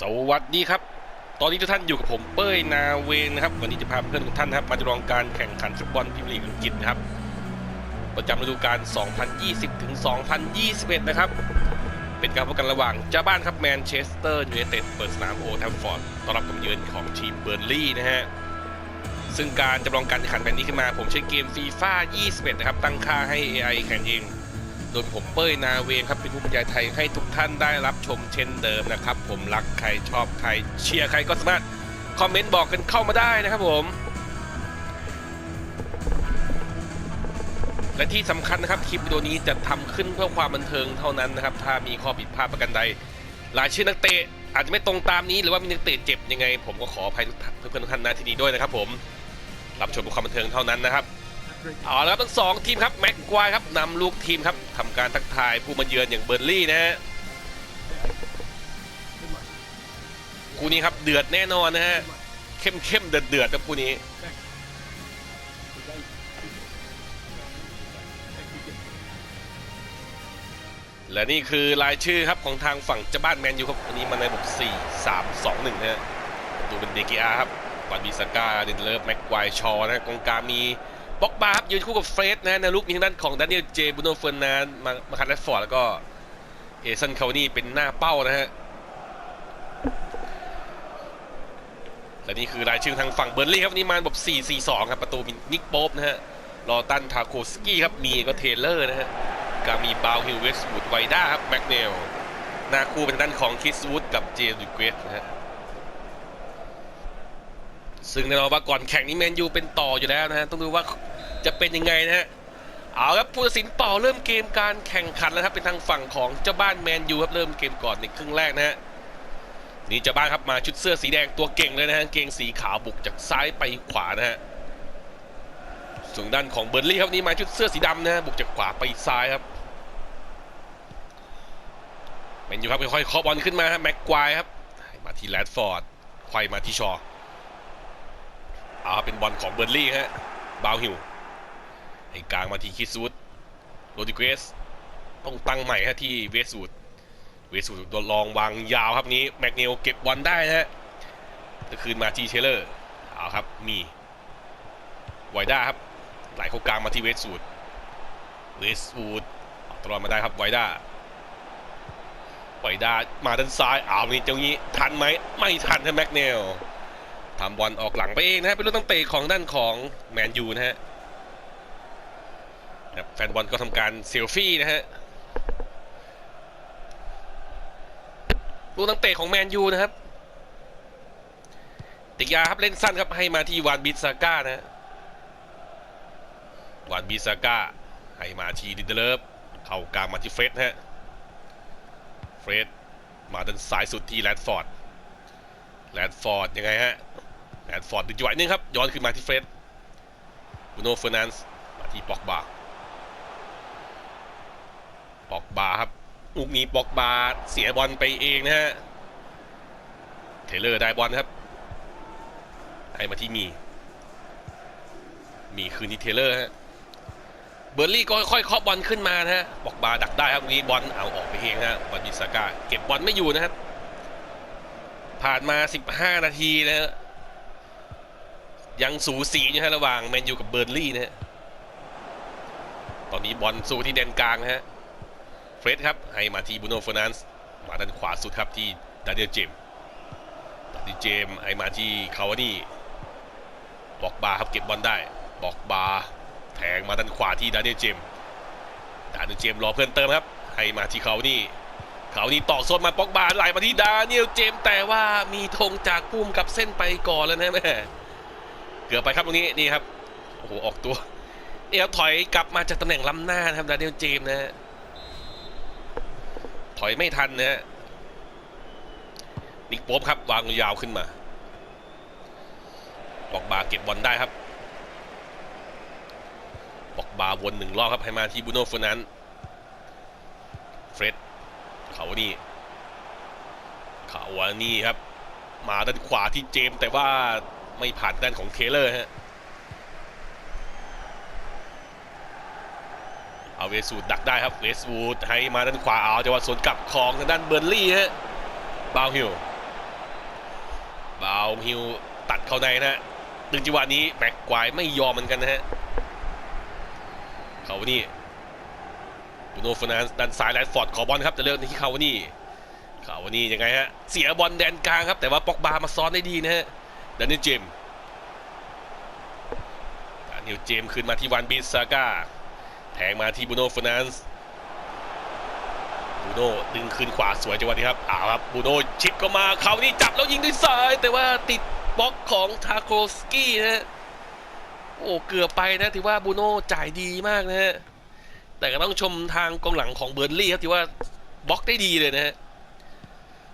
สวัสดีครับ ตอนนี้ทุกท่านอยู่กับผมเป้ยนาเวงนะครับ วันนี้จะพาเพื่อนทุกท่านนะครับ มาจำลองการแข่งขันฟุตบอลพรีเมียร์ลีกอังกฤษนะครับ ประจำฤดูกาล 2020 ถึง 2021 นะครับ เป็นการพบกันระหว่างเจ้าบ้านครับแมนเชสเตอร์ยูไนเต็ดเปิดสนามโอทัฟฟอร์ดต้อนรับกับเยือนของทีมเบอร์นลี่นะฮะ ซึ่งการจำลองการแข่งขันแบบนี้ขึ้นมา ผมใช้เกมฟีฟ่า21 นะครับ ตั้งค่าให้ AI แข่งเอง โดยผมเป้ยนาเวงครับเป็นผู้บรรยายไทยให้ทุกท่านได้รับชมเช่นเดิมนะครับ ผมรักใครชอบใครเชียร์ใครก็สามารถคอมเมนต์บอกกันเข้ามาได้นะครับผมและที่สำคัญนะครับคลิปวิดีโอนี้จะทำขึ้นเพื่อความบันเทิงเท่านั้นนะครับ ถ้ามีข้อผิดพลาดประกันใดรายชื่อนักเตะอาจจะไม่ตรงตามนี้หรือว่ามีนักเตะเจ็บยังไง ผมก็ขออภัยทุกท่านเพื่อนๆทุกท่านนะที่นี้ด้วยนะครับ ผมรับชมเพื่อความบันเทิงเท่านั้นนะครับ เอาละครับทั้งสองทีมครับแม็กควายครับนำลูกทีมครับทำการทักทายผู้มาเยือนอย่างเบอร์ลี่นะฮะคู่นี้ครับเดือดแน่นอนนะฮะเข้มเข้มเดือดเดือดครับคู่นี้และนี่คือรายชื่อครับของทางฝั่งเจ้าบ้านแมนยูครับวันนี้มาในระบบ 4 3 2 1นะฮะดูเป็นเดกิอาครับวันบิสกาเดนเลิฟแม็กควายชอนะฮะกองกลางมี บ็อกบาครับยืนคู่กับเฟรดนะในลูกมีทางด้านของดานิเอลเจบุโนเฟอร์นานมามาคันแรดฟอร์ดแล้วก็เอซันคานี่เป็นหน้าเป้านะฮะและนี่คือรายชื่อทางฝั่งเบอร์ลี่ครับนี่มาแบบ 4-4-2 ครับ ประตูมีนิกโป๊ปนะฮะ ลอตัน ทาโคสกี้ครับ มีก็เทเลอร์นะฮะก็มีบาวฮิลเวสวูดไวด้าครับ แม็กเนล หน้าคู่เป็นด้านของคิสวูดกับเจดูเกรสนะฮะ ซึ่งแน่นอนว่าก่อนแข่งนี้แมนยูเป็นต่ออยู่แล้วนะฮะต้องดูว่าจะเป็นยังไงนะฮะเอาครับผู้ตัดสินเป่าเริ่มเกมการแข่งขันแล้วครับเป็นทางฝั่งของเจ้าบ้านแมนยูครับเริ่มเกมก่อนในครึ่งแรกนะฮะนี่เจ้าบ้านครับมาชุดเสื้อสีแดงตัวเก่งเลยนะฮะเกงสีขาวบุกจากซ้ายไปขวานะฮะส่วนด้านของเบอร์ลี่ครับนี่มาชุดเสื้อสีดำนะฮะบุกจากขวาไปซ้ายครับแมนยูครับค่อยๆเคาะบอลขึ้นมาฮะแม็กควายครับมาที่แรดฟอร์ดควายมาที่ชอ อาเป็นบอลของเบอร์ลี่ฮะบาวฮิวให้กลางมาที่คิสวูดโรดิเกสต้องตั้งใหม่ฮะที่เวสวูดเวสวูดโดนลองวางยาวครับนี้แม็กเนลเก็บบอลได้นะฮะจะคืนมาที่เชลเลอร์เอาครับมีไวด้าครับไหลเข้ากลางมาที่เวสวูดเวสวูดตลอดมาได้ครับไวด้าไวด้ามาด้านซ้ายเอาวนี่เจ้านี้ทันไหมไม่ทันฮะแม็กเนล ทำบอลออกหลังไปเองนะฮะเป็นลูกตั้งเตะของด้านของแมนยูนะฮะแฟนบอลก็ทำการเซลฟี่นะฮะลูกตั้งเตะของแมนยูนะครับ ติกยาครับเล่นสั้นครับให้มาที่วานบิสซาก้านะวานบิสซาก้าให้มาที่ดิเดเลฟเข้ากลางมาที่เฟรดฮะเฟรดมาด้านซ้ายสุดที่แรดฟอร์ดแรดฟอร์ดยังไงฮะ แรดฟอร์ดดึงจังหวะนึงครับ ย้อนขึ้นมาที่เฟรดบูโน่เฟอร์นันส์มาที่ปอกบาปอกบาครับลูกนี้ปอกบาเสียบอลไปเองนะฮะ เทเลอร์ได้บอลครับให้มาที่มี มีคืนที่เทเลอร์ฮะ เบอร์ลี่ก็ค่อยๆเคาะบอลขึ้นมานะฮะ ปอกบาดักได้ครับนี้บอลเอาออกไปเองฮะ บอลบิสาก้าเก็บบอลไม่อยู่นะครับ ผ่านมา 15 นาทีนะฮะ ยังสูสีอยู่ฮะระหว่างแมนยูกับเบอร์นลี่นะฮะ ตอนนี้บอลสู่ที่แดนกลางนะฮะ เฟรดครับ ให้มาที่บูโนฟอนันส์มาด้านขวาสุดครับที่ดานิเอลเจมส์ดานิเอลเจมส์ให้มาที่คาวานี่บอกบาครับเก็บบอลได้ บอกบาแทงมาด้านขวาที่ดานิเอลเจมส์ดานิเอลเจมส์รอเพื่อนเติมครับให้มาที่คาวานี่เขานี่ต่อโซนมาปอกบาไหลมาที่ดาเนียลเจมส์แต่ว่ามีธงจากพุ่มกับเส้นไปก่อนแล้วนะแม่ เกือบไปครับตรงนี้นี่ครับโอ้โหออกตัวนี่ครับถอยกลับมาจากตำแหน่งล้ำหน้านะครับดาเนียลเจมส์นะถอยไม่ทันนะฮะนิกโป๊บครับวางยาวขึ้นมาบอกบาเก็บบอลได้ครับบอกบาวนหนึ่งรอบครับให้มาที่บูโน่ฟนันเฟรดเขานี่เขาวานี่ครับ มาด้านขวาที่เจมส์แต่ว่า ไม่ผ่านด้านของเทเลอร์ฮะเอาเวสวูดดักได้ครับเวสวูดให้มาด้านขวาเอาจังหวะสวนกลับของทางด้านเบอร์ลี่ฮะบาวฮิลบาวฮิวตัดเข้าในนะฮะึงจังหวะนี้แม็กควายไม่ยอมเหมือนกันนะฮะเขานี่บูโนฟนันด์ดันซ้ายแลนด์ฟอร์ดขอบอลครับจะเลือกที่เขานี่เขานี่ยังไงฮะเสียบอลแดนกลางครับแต่ว่าปอกบามาซ้อนได้ดีนะฮะ ดานนิลเจมดานิลเจมขึ้นมาที่วันบิสซาก้าแทงมาที่บูโน่ฟร์นันด์บูโน่ดึงขึ้นขวาสวยจังหวะนี้ครับอ้าวครับบูโน่ชิปเข้ามาเขานี่จับแล้วยิงด้วยซ้ายแต่ว่าติดบล็อกของทาโคสกี้นะฮะโอ้เกือบไปนะถือว่าบูโน่จ่ายดีมากนะฮะแต่ก็ต้องชมทางกองหลังของเบอร์นลี่ครับที่ว่าบล็อกได้ดีเลยนะฮะ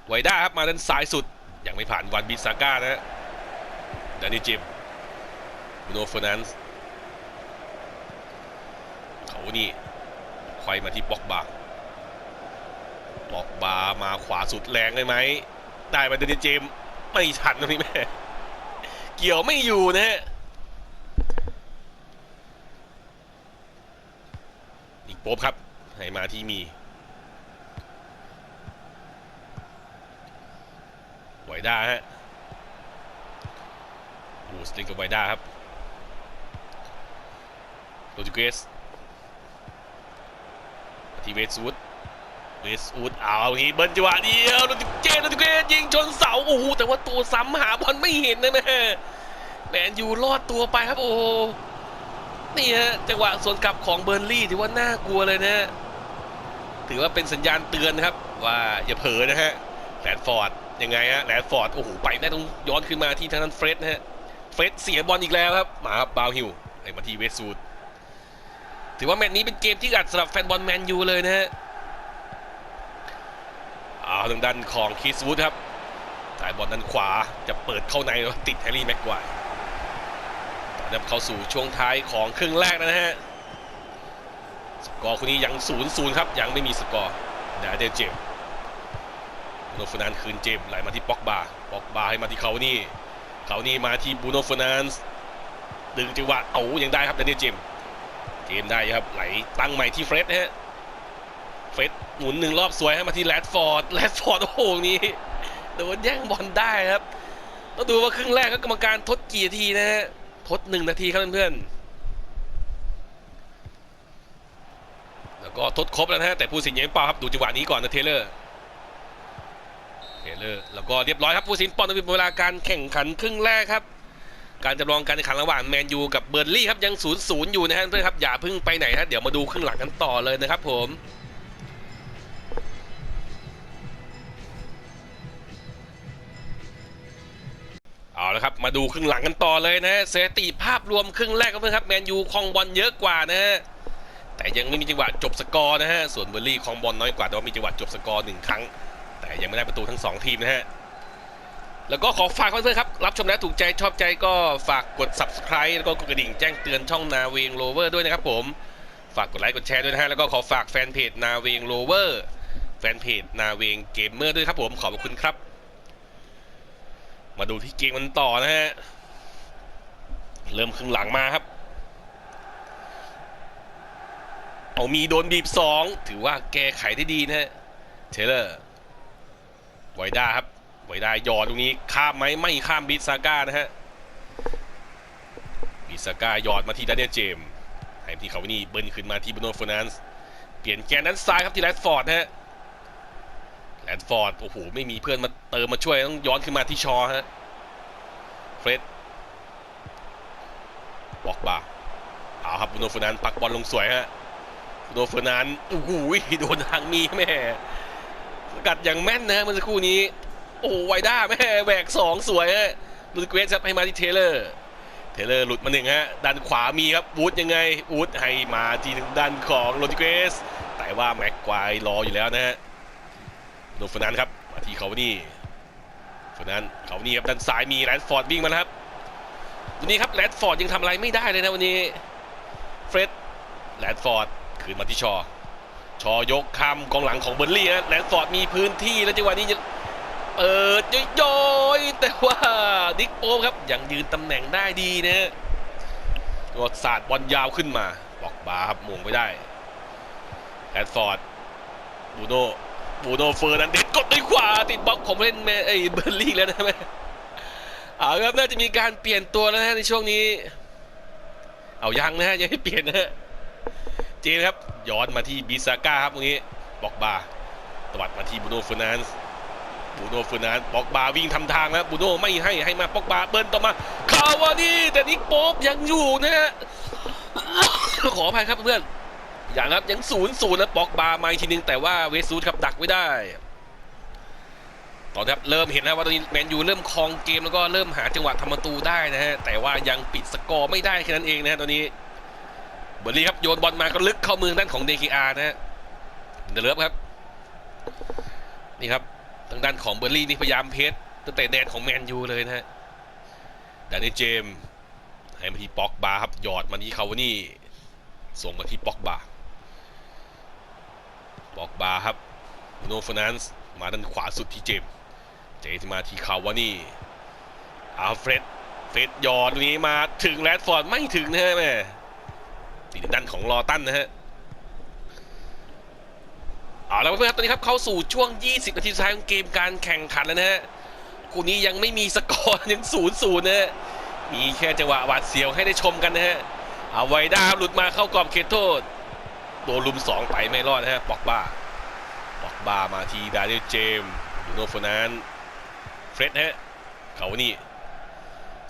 ไวด้าครับมาด้านซ้ายสุดยังไม่ผ่านวันบิซาก้านะฮะ ดานิจิมบูโนเฟอร์นันส์เขานี่คอยมาที่บล็อกบาร์บล็อกบาร์มาขวาสุดแรงได้ไหม ได้มาเดนิเจมไม่ทันตรงนี้แม่ เกี่ยวไม่อยู่นะฮะอีกโป๊บครับ ให้มาที่มีไหวได้ฮะ บูสลิงกับไวด้าครับโรจิเกสทีเวสวูดเวสวูดเอาฮีเบิร์นจังหวะเดียวโรจิเกสโรจิเกสยิงชนเสาโอ้โหแต่ว่าตัวซ้ำหาบอลไม่เห็นนะแม่แมนยูรอดตัวไปครับโอ้โหนี่ฮะจังหวะสวนกลับของเบอร์นลี่ถือว่าน่ากลัวเลยนะถือว่าเป็นสัญญาณเตือนครับ ว่าอย่าเผลอนะฮะแลนฟอร์ดยังไงฮะแลนฟอร์ดโอ้โหไปได้ต้องย้อนขึ้นมาที่ทางนั้นเฟรดนะฮะ เฟรดเสียบอลอีกแล้วครับมาครับบาวฮิวไอ้มาทีเวสซูดถือว่าแมตช์นี้เป็นเกมที่อัดสำหรับแฟนบอลแมนยูเลยนะฮะเอาทางด้านของคีสวูดครับสายบอลด้านขวาจะเปิดเข้าในติดแฮร์รี่แม็กควายนำเข้าสู่ช่วงท้ายของครึ่งแรกนะฮะสกอร์คนนี้ยัง0ูนย์ศูนย์ครับ ยังไม่มีสกอร์เดเดนเจมส์บูโนฟนานคืนเจมไหลมาที่ป็อกบาป็อกบาให้มาที่เขานี่ เขานี่มาที่บูโนฟนานซ์ดึงจังหวะเอายังได้ครับเดนเจมส์เจมส์ได้ครับไหลตั้งใหม่ที่เฟรดนะฮะเฟรดหมุนหนึ่งรอบสวยให้มาที่แรดฟอร์ดแรดฟอร์ดโอ้โหนี้โดนแย่งบอลได้ครับต้องดูว่าครึ่งแรกก็กรรมการทดกี่นาทีนะฮะทดหนึ่งนาทีครับเพื่อนๆแล้วก็ทดครบแล้วนะฮะแต่ผู้สินยังเปล่าครับดูจังหวะนี้ก่อนนะเทเลอร์ เทเลอร์แล้วก็เรียบร้อยครับผู้สินปอนด์เป็นเวลาการแข่งขันครึ่งแรกครับ การจำลองการแข่งขันระหว่างแมนยูกับเบอร์ลี่ครับยังศูนย์อยู่นะฮะเพื่อนครับอย่าเพิ่งไปไหนฮะเดี๋ยวมาดูครึ่งหลังกันต่อเลยนะครับผมเอาละครับมาดูครึ่งหลังกันต่อเลยนะฮะสถิติภาพรวมครึ่งแรกครับเพื่อนครับแมนยูครองบอลเยอะกว่านะฮะแต่ยังไม่มีจังหวะจบสกอร์นะฮะส่วนเบอร์ลี่ครองบอลน้อยกว่าแต่ว่ามีจังหวะจบสกอร์หนึ่งครั้ง ยังไม่ได้ประตูทั้งสองทีมนะฮะ แล้วก็ขอฝากเพื่อนๆครับ รับชมแล้วถูกใจชอบใจก็ฝากกด subscribe แล้วก็กดกระดิ่งแจ้งเตือนช่องนาเวงโรเวอร์ด้วยนะครับผม ฝากกดไลค์กดแชร์ด้วยนะฮะ แล้วก็ขอฝากแฟนเพจนาเวงโรเวอร์แฟนเพจนาเวงเกมเมอร์ด้วยครับผมขอบคุณครับ มาดูที่เกมมันต่อนะฮะ เริ่มครึ่งหลังมาครับเอามีโดนบีบสองถือว่าแก้ไขได้ดีนะฮะ เทเลอร์ ไวด้าครับไวด้าหยอดตรงนี้ข้ามไหมไม่ข้ามบิสซาก้านะฮะบิสซาก้าหยอดมาที่ดานเนียเจมส์ให้ที่เขานี่เบิ้ลขึ้นมาที่บูโนฟอนันส์เปลี่ยนแกนด้านซ้ายครับที่แรดฟอร์ดนะฮะแลนฟอร์ดโอ้โหไม่มีเพื่อนมาเติมมาช่วยต้องย้อนขึ้นมาที่ชอฮะเฟรดบอกบาเอาครับบูโนฟอนันด์ปักบอลลงสวยฮะบูโนฟอนันด์โอ้โหโดนทางมีแม่ กัดอย่างแม่นนะฮะเมื่อสักครู่นี้ โอ้ไวด้าแม่แหวกสองสวยฮะลูเกรสครับให้มาที่เทเลอร์ เทเลอร์หลุดมาหนึ่งฮะด้านขวามีครับวูดยังไงวูดให้มาที่ทางด้านของโรดิเกสแต่ว่าแม็กควายรออยู่แล้วนะฮะโนฟอร์นันครับมาที่เขานี่ฟอร์นันเขานี่ครับด้านซ้ายมีแรดฟอร์ดวิ่งมาครับวันนี้ครับแรดฟอร์ดยังทำอะไรไม่ได้เลยนะวันนี้เฟร็ดแรดฟอร์ดคืนมาที่ชอ ชอยกคำกองหลังของเบอร์ลี่นะแรดฟอดมีพื้นที่แล้วจังหวะนี้เปิดย่อยๆแต่ว่าดิกโป๊ครับยังยืนตำแหน่งได้ดีนะฮะก็สาดบอลยาวขึ้นมาบอกบาครับมงไม่ได้แรดฟอร์ดบูโนบูโนเฟอร์นันเดสกดด้วยขวาติดบล็อกของเล่นแม่ไอ้เบอร์ลี่แล้วนะแม่เอาครับน่าจะมีการเปลี่ยนตัวแล้วนะฮะในช่วงนี้ เอายังนะฮะยังไม่เปลี่ยนนะฮะ เจนครับย้อนมาที่บิซาก้าครับตรงนี้บอกบาตวัดมาที่บูโน่เฟอร์นันส์บูโน่เฟอร์นันส์บอกบาวิ่งทำทางแล้วบูโน่ไม่ให้ให้มาบอกบาเบิ้ลต่อมาคาวานี่แต่นิกโป๊ปยังอยู่นะฮะขออภัยครับเพื่อนอย่างครับยังศูนย์ศูนย์นะบอกบามาอีกทีนึงแต่ว่าเวสซูดครับดักไว้ได้ตอนนี้ครับเริ่มเห็นแล้วว่าตอนนี้แมนยูเริ่มครองเกมแล้วก็เริ่มหาจังหวะทำประตูได้นะฮะแต่ว่ายังปิดสกอร์ไม่ได้แค่นั้นเองนะฮะตอนนี้ เบอร์ลี่ครับโยนบอลมาก็ลึกเข้ามือด้านของเด k อาร์นะฮะเดลเลฟครับ นี่ครับทางด้านของเบอร์ลี่นี่พยายามเพชรตั้งแต่แดนของแมนยูเลยนะฮะดานนี่เจมส์ให้มาที่ป็อกบาครับหยอดมาที่คาวานี่ส่งมาที่ป็อกบาป็อกบาครับโนฟนันส์มาด้านขวาสุดที่เจมส์เจมาที่คาวานี่อาเฟรดเฟรดหยอดนี้มาถึงแรดฟอร์ดไม่ถึงนะฮะแม่ ติดด้านของลอตันนะฮะเอาแล้วเพื่อนครับตอนนี้ครับเข้าสู่ช่วง 20 นาทีสุดท้ายของเกมการแข่งขันแล้วนะฮะคู่นี้ยังไม่มีสกอร์ยังศูนย์ศูนย์นะฮะมีแค่จังหวะหวาดเสียวให้ได้ชมกันนะฮะเอาไว้ด้าหลุดมาเข้ากรอบเขตโทษโดนลุมสองไปไม่รอดนะฮะปอกบาปอกบามาทีดานิเอลเจมส์ยูโนฟนันเฟร็ดฮะเขานี่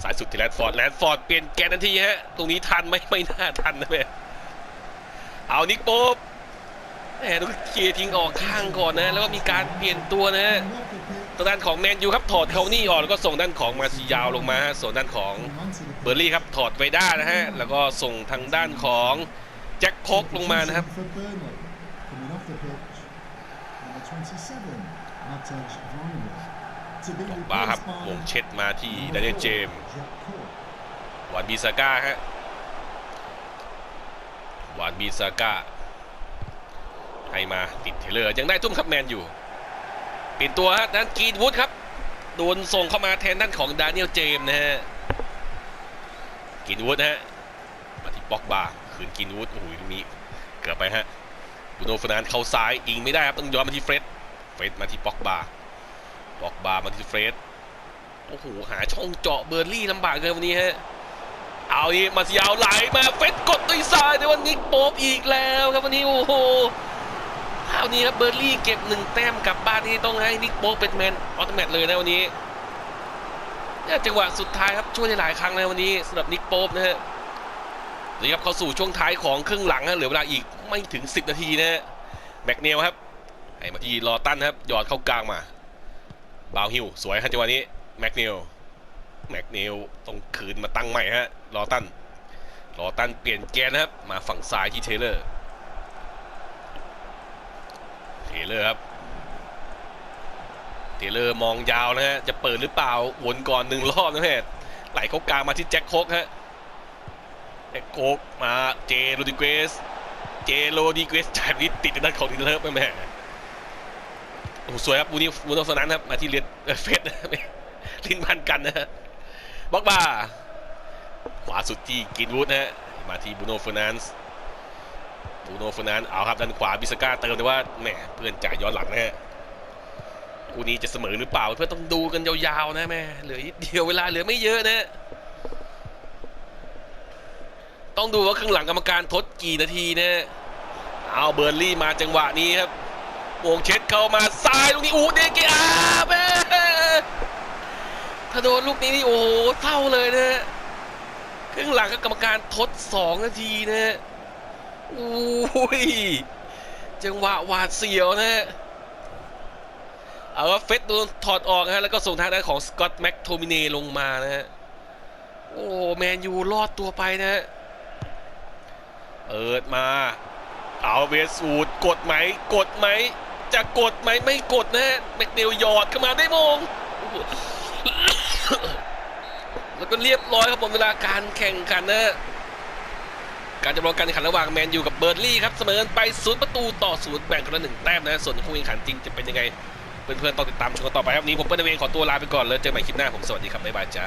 สายสุดที่แรดฟอร์ดแรดฟอร์ดเปลี่ยนแกนทันทีฮะตรงนี้ทันไหมไม่น่าทันนะแม่เอานิกโป๊บแหมต้องเคลียร์ทิ้งออกข้างก่อนนะ แล้วก็มีการเปลี่ยนตัวนะฮะทางด้านของแมนยูครับถอดเขานี่ออกแล้วก็ส่งด้านของมาซิยาวลงมาฮะส่วนด้านของเบอร์รี่ครับถอดไวด้านะฮะแล้วก็ส่งทางด้านของแจ็คโคกลงมานะครับ For Burnley, coming off the pitch, number 27, Matej Vojnovic. To be บาครับ replaced ว by งเช็ดมาที่ดานิเอลเจมส์ Jack Cork. วานบีซาก้าฮะ วานบีซาก้าให้มาติดเทเลอร์ยังได้ทุ่มครับแมนอยู่เปลี่ยนตัวฮะด้านกีนวูดครับโดนส่งเข้ามาแทนด้านของดานิเอลเจมส์นะฮะกรีนวูดฮะมาที่ป็อกบาคืนกรีนวูดโอ้โหตรงนี้เกือบไปฮะบูโนฟนานเข้าซ้ายอิงไม่ได้ครับต้องย้อนมาที่เฟรดเฟรดมาที่ป็อกบาป็อกบามาที่เฟรดโอ้โหหาช่องเจาะเบอร์ลี่ลำบากเลยวันนี้ฮะ เอาดิมาซิยาวไหลมาเฟสกดด้ยซ้ายแต่ว่านิกโป๊บอีกแล้วครับวันนี้โอ้โหคราวนี้ครับเบอร์ลี่เก็บหนึ่งแต้มกลับบ้านนี่ต้องให้นิกโป๊บเป็นแมนออโตแมตเลยนะวันนี้เนี่ยจังหวะสุดท้ายครับช่วยได้หลายครั้งนะวันนี้สำหรับนิกโป๊บนะฮะนี่ครับเข้าสู่ช่วงท้ายของครึ่งหลังฮะเหลือเวลาอีกไม่ถึง 10 นาทีนะฮะแม็กเนลครับให้มาที่ลอตันครับหยอดเข้ากลางมาบาวฮิวสวยฮะจังหวะนี้แม็กเนล แม็กเนลต้องคืนมาตั้งใหม่ฮะรอตันรอตันเปลี่ยนแกนนะครับ มาฝั่งซ้ายที่เทเลอร์เทเลอร์ครับเทเลอร์มองยาวนะฮะจะเปิดหรือเปล่าวนก่อนหนึ่งรอบนะแม่ไหลเข้ากลางมาที่แจ็คโคกฮะแจ็คโคกมาเจโรดิเกสเจโรดิเกสจ่ายนี่ติดด้านของทีเลอร์ไปแม่โอ้โหสวยครับบูนี่บูโนสนันครับมาที่เลียนเฟสนะลิ้นพันกันนะฮะ บ็อกบาขวาสุดที่กินวูดนะฮะมาที่บูโน่เฟอร์นันส์บูโน่เฟอร์นันส์เอาครับด้านขวาบิสก้าเติมแต่ว่าแหมเพื่อนจ่ายย้อนหลังนะฮะคู่นี้จะเสมอหรือเปล่าเพื่อนต้องดูกันยาวๆนะแม่เหลือนิดเดียวเวลาเหลือไม่เยอะนะต้องดูว่าครึ่งหลังกรรมการทดกี่นาทีนะเอาเบอร์ลี่มาจังหวะนี้ครับวงเช็ดเข้ามาซ้ายลูกนี้อู้เดเกอา โดนลูกนี้นี่โอ้โหเศร้าเลยนะฮะครึ่งหลังก็กรรมการทดสองนาทีนะฮะอุ้ยจังหวะหวาดเสียวนะฮะเอาว่าเฟสโดนถอดออกนะฮะแล้วก็ส่งทางด้านของสกอตแม็กโทมิเนลงมานะฮะโอ้แมนยูรอดตัวไปนะฮะเปิดมาเอาเวสูดกดไหมกดไหมจะกดไหมไม่กดนะฮะแม็กเนลหยอดเข้ามาได้มง แล้วก็เรียบร้อยครับหมดเวลาการแข่งขันนะการจำลองการแข่งขันระหว่างแมนยูกับเบอร์ลี่ครับเสมอกันไปศูนย์ประตูต่อศูนย์แบ่งกันละหนึ่งแต้มนะส่วนคู่แข่งขันจริงจะเป็นยังไงเพื่อนๆต้องติดตามชมกันต่อไปครับนี้ผมเปิ้ลเวงขอตัวลาไปก่อนแล้วเจอกันใหม่คลิปหน้าผมสวัสดีครับบ๊ายบายจ้า